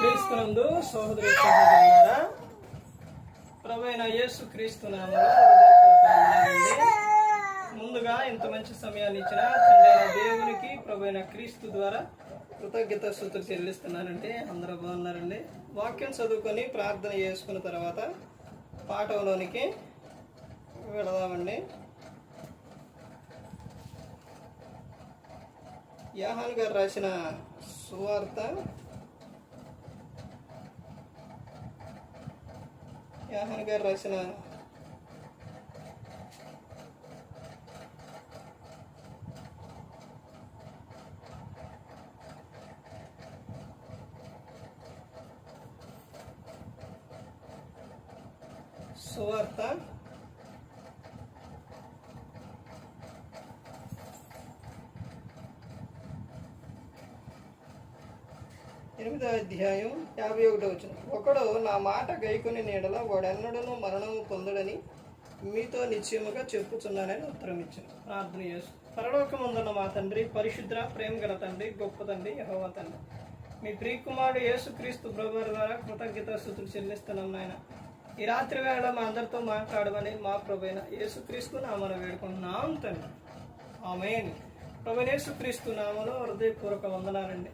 క్రీస్తునందు సహోదరి సహోదరులారా ప్రభైన యేసు క్రీస్తు ముందుగా ఇంత మంచి సమయాన్ని ఇచ్చిన తండ్రి దేవునికి ప్రభైన క్రీస్తు ద్వారా కృతజ్ఞత సూత్రం చెల్లిస్తున్నానండి. అందరూ బాగున్నారండి? వాక్యం చదువుకొని ప్రార్థన చేసుకున్న తర్వాత పాఠంలోనికి వెళదామండి. యాహాన్ గారు రాసిన సువార్త యాహన్ గారు రాసిన సువార్త ఎనిమిదో అధ్యాయం యాభై ఒకటో వచ్చిన ఒకడు నా మాట గైకొని నీడల వాడెన్నడను మరణము పొందడని మీతో నిశ్చయముగా చెప్పుచున్నానని ఉత్తరం ఇచ్చాను ప్రార్థన చేసు పరలోకముందున్న మా తండ్రి పరిశుద్ర ప్రేమ గల తండ్రి గొప్ప తండ్రి యహోవ తండ్రి. మీ ప్రియకుమారుడు యేసుక్రీస్తు ప్రభు ద్వారా కృతజ్ఞత స్థుతులు చెల్లిస్తున్నాం నాయన. ఈ రాత్రి వేళ మా అందరితో మాట్లాడమని మా ప్రభైన యేసుక్రీస్తు నామను వేడుకుంటున్నాం తండ్రి. ఆమె ప్రభు యేసుక్రీస్తు నామను హృదయపూర్వక వందనాలండి.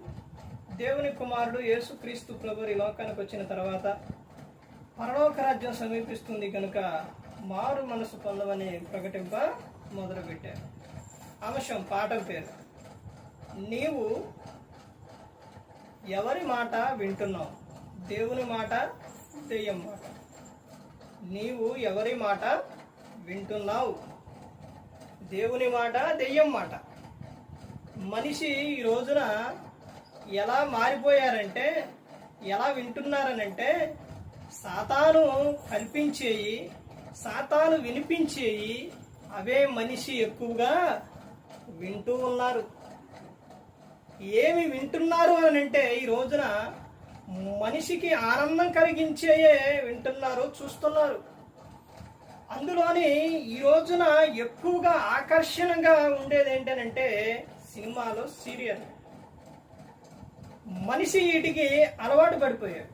దేవుని కుమారుడు యేసుక్రీస్తు ప్రభు ఈ లోకానికి వచ్చిన తర్వాత పరలోక రాజ్యం సమీపిస్తుంది కనుక మారు మనసు పొందమని ప్రకటింప మొదలుపెట్టారు. అంశం పాఠం పేరు. నీవు ఎవరి మాట వింటున్నావు? దేవుని మాట దెయ్యం మాట. నీవు ఎవరి మాట వింటున్నావు? దేవుని మాట దెయ్యం మాట. మనిషి ఈ రోజున ఎలా మారిపోయారంటే ఎలా వింటున్నారనంటే సాతాను కల్పించేయి సాతాను వినిపించేయి అవే మనిషి ఎక్కువగా వింటూ ఉన్నారు. ఏమి వింటున్నారు అని అంటే ఈ రోజున మనిషికి ఆనందం కలిగించేయే వింటున్నారు చూస్తున్నారు. అందులోని ఈ రోజున ఎక్కువగా ఆకర్షణగా ఉండేది ఏంటనంటే సినిమాలు సీరియల్. మనిషి వీటికి అలవాటు పడిపోయాడు.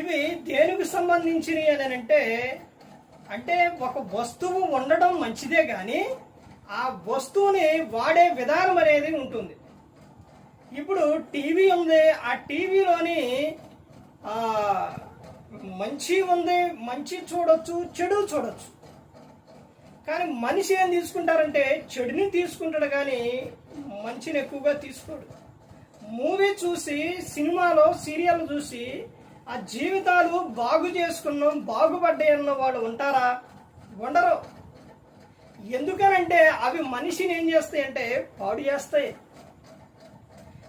ఇవి దేనికి సంబంధించినవి అని అంటే అంటే ఒక వస్తువు ఉండడం మంచిదే కానీ ఆ వస్తువుని వాడే విధానం అనేది ఉంటుంది. ఇప్పుడు టీవీ ఉంది ఆ టీవీలోని మంచి ఉంది మంచి చూడొచ్చు చెడు చూడొచ్చు. కానీ మనిషి ఏం తీసుకుంటారంటే చెడుని తీసుకుంటాడు కానీ మంచిని ఎక్కువగా తీసుకోడు. మూవీ చూసి సినిమాలో సీరియల్ చూసి ఆ జీవితాలు బాగు చేసుకున్నాం బాగుపడ్డాయి అన్న వాళ్ళు ఉంటారా? ఉండరు. ఎందుకనంటే అవి మనిషిని ఏం చేస్తాయి అంటే పాడు చేస్తాయి.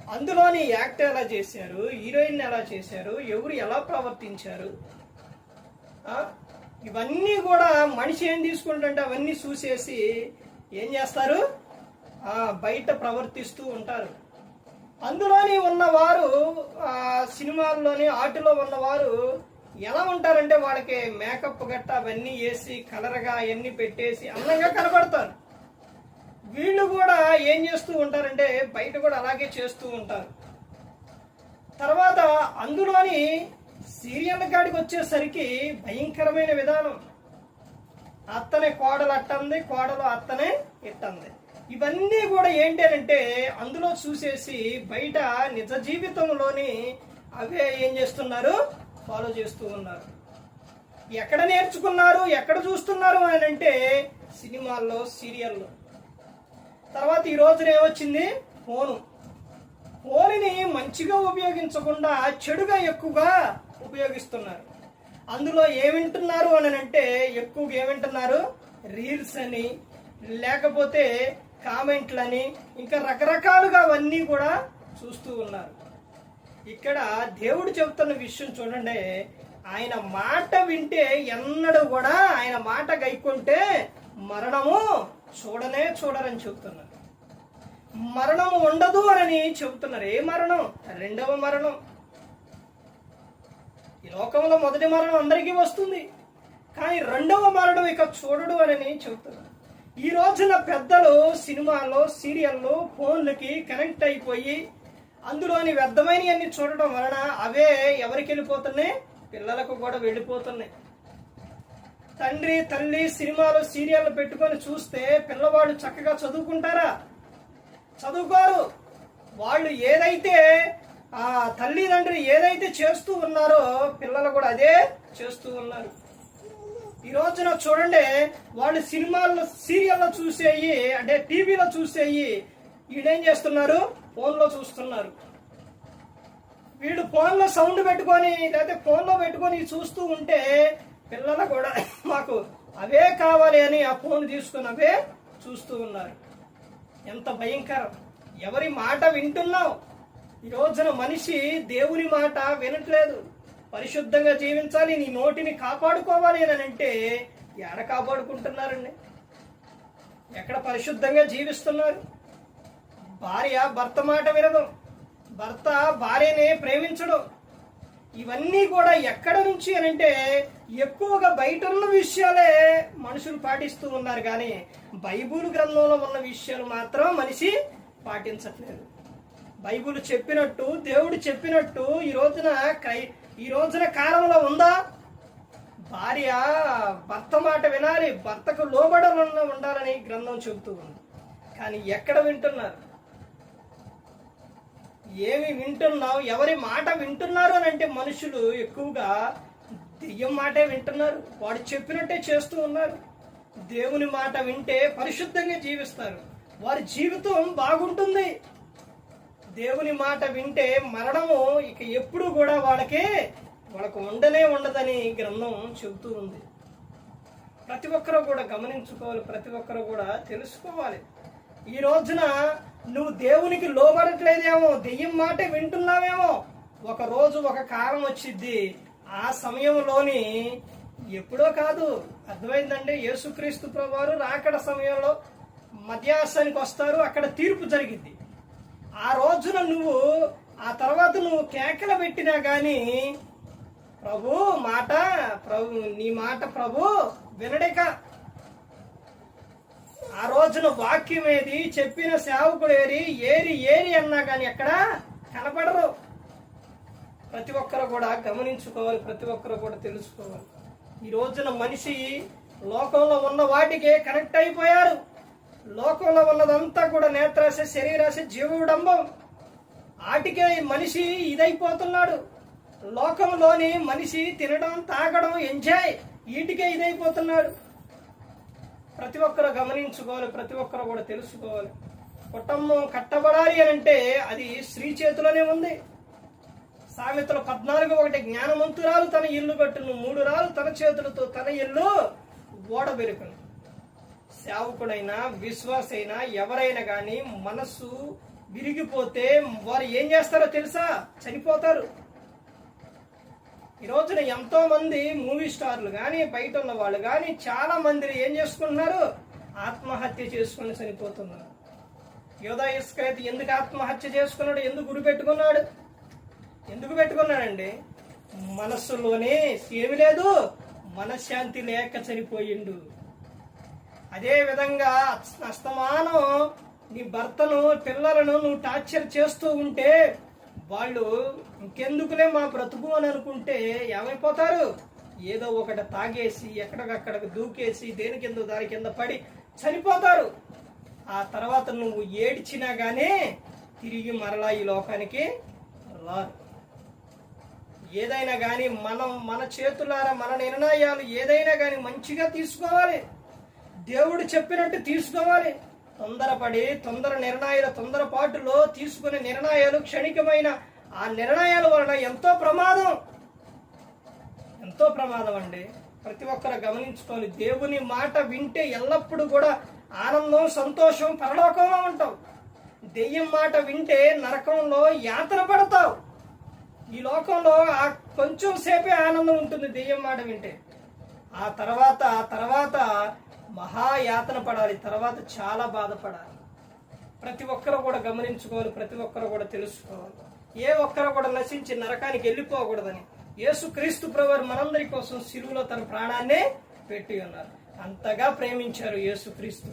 అందులోని యాక్ట్ ఎలా చేశారు? హీరోయిన్ ఎలా చేశారు? ఎవరు ఎలా ప్రవర్తించారు? ఇవన్నీ కూడా మనిషి ఏం తీసుకుంటుంటే అవన్నీ చూసేసి ఏం చేస్తారు? బయట ప్రవర్తిస్తూ ఉంటారు. అందులోని ఉన్నవారు సినిమాల్లోని ఆటలో ఉన్నవారు ఎలా ఉంటారంటే వాళ్ళకి మేకప్ గట్ట అవన్నీ వేసి కలర్గా అవన్నీ పెట్టేసి అందంగా కనబడతారు. వీళ్ళు కూడా ఏం చేస్తూ ఉంటారంటే బయట కూడా అలాగే చేస్తూ ఉంటారు. తర్వాత అందులోని సీరియల్ కాడికి వచ్చేసరికి భయంకరమైన విధానం. అత్తనే కోడలు అట్టంది కోడలు అత్తనే ఇట్టంది. ఇవన్నీ కూడా ఏంటి అంటే అందులో చూసేసి బయట నిజ జీవితంలోని అవే ఏం చేస్తున్నారు? ఫాలో చేస్తూ ఉన్నారు. ఎక్కడ నేర్చుకున్నారు? ఎక్కడ చూస్తున్నారు అని అంటే సినిమాల్లో సీరియల్లో తర్వాత ఈ రోజున ఏమొచ్చింది? ఫోను. ఫోన్ని మంచిగా ఉపయోగించకుండా చెడుగా ఎక్కువగా ఉపయోగిస్తున్నారు. అందులో ఏమింటున్నారు అని అంటే ఎక్కువగా ఏమింటున్నారు? రీల్స్ అని. లేకపోతే కామెంట్లని ఇంకా రకరకాలుగా అవన్నీ కూడా చూస్తూ ఉన్నారు. ఇక్కడ దేవుడు చెబుతున్న విషయం చూడండి. ఆయన మాట వింటే ఎన్నడూ కూడా ఆయన మాట గైకుంటే మరణము చూడనే చూడరని చెబుతున్నారు. మరణం ఉండదు అని చెబుతున్నారు. ఏ మరణం? రెండవ మరణం. ఈ లోకంలో మొదటి మరణం అందరికీ వస్తుంది. కానీ రెండవ మరణం ఇక చూడడు అని చెబుతున్నారు. ఈ రోజున పెద్దలు సినిమాల్లో సీరియల్లో ఫోన్లకి కనెక్ట్ అయిపోయి అందులోని వ్యర్థమైనవన్నీ చూడటం వలన అవే ఎవరికి వెళ్ళిపోతున్నాయి పిల్లలకు కూడా వెళ్ళిపోతున్నాయి. తండ్రి తల్లి సినిమాలు సీరియల్లు పెట్టుకొని చూస్తే పిల్లవాడు చక్కగా చదువుకుంటారా? చదువుకోరు. వాళ్ళు ఏదైతే ఆ తల్లిదండ్రి ఏదైతే చేస్తూ ఉన్నారో పిల్లలు కూడా అదే చేస్తూ ఉన్నారు. ఈ రోజున చూడండి వాళ్ళు సినిమాల్లో సీరియల్లో చూసేయి అంటే టీవీలో చూసేయి వీడేం చేస్తున్నారు? ఫోన్లో చూస్తున్నారు. వీడు ఫోన్లో సౌండ్ పెట్టుకొని లేకపోతే ఫోన్లో పెట్టుకొని చూస్తూ ఉంటే పిల్లలు కూడా మాకు అవే కావాలి అని ఆ ఫోన్ తీసుకుని అవే చూస్తూ ఉన్నారు. ఎంత భయంకరం. ఎవరి మాట వింటున్నావు ఈ రోజున మనిషి దేవుని మాట వినట్లేదు. పరిశుద్ధంగా జీవించాలి నీ నోటిని కాపాడుకోవాలి అని అంటే ఎక్కడ కాపాడుకుంటున్నారండి? ఎక్కడ పరిశుద్ధంగా జీవిస్తున్నారు? భార్య భర్త మాట వినదు భర్త భార్యని ప్రేమించడు ఇవన్నీ కూడా ఎక్కడ నుంచి అని అంటే ఎక్కువగా బయట ఉన్న విషయాలే మనుషులు పాటిస్తూ ఉన్నారు కానీ బైబుల్ గ్రంథంలో ఉన్న విషయాలు మాత్రం మనిషి పాటించట్లేదు. బైబుల్ చెప్పినట్టు దేవుడు చెప్పినట్టు ఈ రోజున క్రై ఈ రోజున కాలంలో ఉందా? భార్య భర్త మాట వినాలి భర్తకు లోబడ ఉండాలని గ్రంథం చెబుతూ ఉంది. కానీ ఎక్కడ వింటున్నారు? ఏమి వింటున్నావు? ఎవరి మాట వింటున్నారు అని అంటే మనుషులు ఎక్కువగా దెయ్యం మాటే వింటున్నారు. వాడు చెప్పినట్టే చేస్తూ ఉన్నారు. దేవుని మాట వింటే పరిశుద్ధంగా జీవిస్తారు. వారి జీవితం బాగుంటుంది. దేవుని మాట వింటే మరణము ఇక ఎప్పుడు కూడా వాళ్ళకి వాళ్ళకు ఉండనే ఉండదని గ్రంథం చెబుతూ ఉంది. ప్రతి ఒక్కరూ కూడా గమనించుకోవాలి ప్రతి ఒక్కరూ కూడా తెలుసుకోవాలి. ఈ రోజున నువ్వు దేవునికి లోబడట్లేదేమో దెయ్యం మాటే వింటున్నావేమో ఒక రోజు ఒక కాలం వచ్చిద్ది. ఆ సమయంలోని ఎప్పుడో కాదు అర్థమైందండి యేసుక్రీస్తు ప్రభువారు రాకడ సమయంలో మధ్యాసానికి వస్తారు అక్కడ తీర్పు జరిగింది ఆ రోజున నువ్వు ఆ తర్వాత నువ్వు కేకలు పెట్టినా కానీ ప్రభు మాట ప్రభు నీ మాట ప్రభు వినడేక. ఆ రోజున వాక్యం ఏది చెప్పిన సేవకుడు ఏరి ఏరి ఏరి అన్నా కానీ ఎక్కడ కనపడరు. ప్రతి ఒక్కరు కూడా గమనించుకోవాలి ప్రతి ఒక్కరు కూడా తెలుసుకోవాలి. ఈ రోజున మనిషి లోకంలో ఉన్న వాటికే కనెక్ట్ అయిపోయారు. లోకంలో ఉన్నదంతా కూడా నేత్రాశ శరీరాశ జీవుడంబం. ఆటికే ఈ మనిషి ఇదైపోతున్నాడు. లోకంలోని మనిషి తినడం తాగడం ఎంజాయ్ వీటికే ఇదైపోతున్నాడు. ప్రతి ఒక్కరు గమనించుకోవాలి ప్రతి ఒక్కరు కూడా తెలుసుకోవాలి. కుటుంబం కట్టబడాలి అని అంటే అది స్త్రీ చేతిలోనే ఉంది. సామెతలు పద్నాలుగు ఒకటి జ్ఞానవంతురాలు తన ఇల్లు కట్టును మూడు రాలు తన చేతులతో తన ఇల్లు ఓడబెరుకును సేవకుడైనా విశ్వాసైనా ఎవరైనా కానీ మనస్సు విరిగిపోతే వారు ఏం చేస్తారో తెలుసా? చనిపోతారు. ఈ రోజున ఎంతో మంది మూవీ స్టార్లు కానీ బయట ఉన్న వాళ్ళు కానీ చాలా మంది ఏం చేసుకుంటున్నారు? ఆత్మహత్య చేసుకుని చనిపోతున్నారు. యోధా ఇస్కైత్ ఎందుకు ఆత్మహత్య చేసుకున్నాడు? ఎందుకు గురి పెట్టుకున్నాడు? ఎందుకు పెట్టుకున్నాడండి? మనస్సులోనే ఏమి లేదు. మనశ్శాంతి లేక చనిపోయిండు. అదే విధంగా అస్తమానం నీ భర్తను పిల్లలను నువ్వు టార్చర్ చేస్తూ ఉంటే వాళ్ళు ఇంకెందుకులే మా బ్రతుకు అని అనుకుంటే ఏమైపోతారు? ఏదో ఒకటి తాగేసి ఎక్కడికక్కడికి దూకేసి దేని కింద దాని కింద పడి చనిపోతారు. ఆ తర్వాత నువ్వు ఏడ్చినా కానీ తిరిగి మరలా ఈ లోకానికి రారు. ఏదైనా కానీ మనం మన చేతులారా మన నిర్ణయాలు ఏదైనా కానీ మంచిగా తీసుకోవాలి. దేవుడు చెప్పినట్టు తీసుకోవాలి తొందరపడి తొందర నిర్ణయాలు తొందరపాటులో తీసుకునే నిర్ణయాలు క్షణికమైన ఆ నిర్ణయాల వలన ఎంతో ప్రమాదం. ఎంతో ప్రమాదం అండి. ప్రతి ఒక్కరు గమనించుకోవాలి. దేవుని మాట వింటే ఎల్లప్పుడూ కూడా ఆనందం సంతోషం పరలోకంలో ఉంటావు. దెయ్యం మాట వింటే నరకంలో యాతన పడతావు. ఈ లోకంలో ఆ కొంచెం సేపే ఆనందం ఉంటుంది దెయ్యం మాట వింటే. ఆ తర్వాత ఆ తర్వాత మహాయాతన పడాలి తర్వాత చాలా బాధపడాలి. ప్రతి ఒక్కరు కూడా గమనించుకోవాలి ప్రతి ఒక్కరు కూడా తెలుసుకోవాలి. ఏ ఒక్కరు కూడా నశించి నరకానికి వెళ్ళిపోకూడదని యేసు క్రీస్తు మనందరి కోసం సిలువలో తన ప్రాణాన్నే పెట్టి ఉన్నారు. అంతగా ప్రేమించారు యేసు క్రీస్తు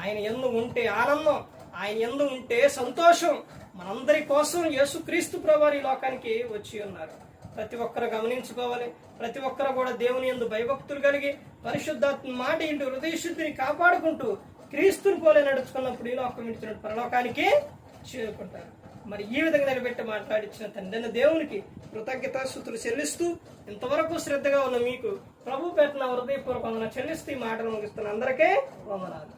ఆయన ఎందు ఉంటే ఆనందం ఆయన ఎందు ఉంటే సంతోషం. మనందరి కోసం యేసుక్రీస్తు ప్రభు ఈ లోకానికి వచ్చి ఉన్నారు. ప్రతి ఒక్కరు గమనించుకోవాలి. ప్రతి ఒక్కరు కూడా దేవుని యందు భయభక్తులు కలిగి పరిశుద్ధాత్మ మాట ఇంటి హృదయ శుద్ధిని కాపాడుకుంటూ క్రీస్తుని పోలే నడుచుకున్నప్పుడు ఈ లోకం ఇచ్చినట్టు పరలోకానికి చేరుకుంటారు. మరి ఈ విధంగా నిలబెట్టి మాట్లాడించిన తండ్రిని దేవునికి కృతజ్ఞతాస్థుతులు చెల్లిస్తూ ఇంతవరకు శ్రద్ధగా ఉన్న మీకు ప్రభు పెట్టిన హృదయపూర్వకంగా చెల్లిస్తూ ఈ మాటలు ముగిస్తున్న అందరికీ వందనాలు.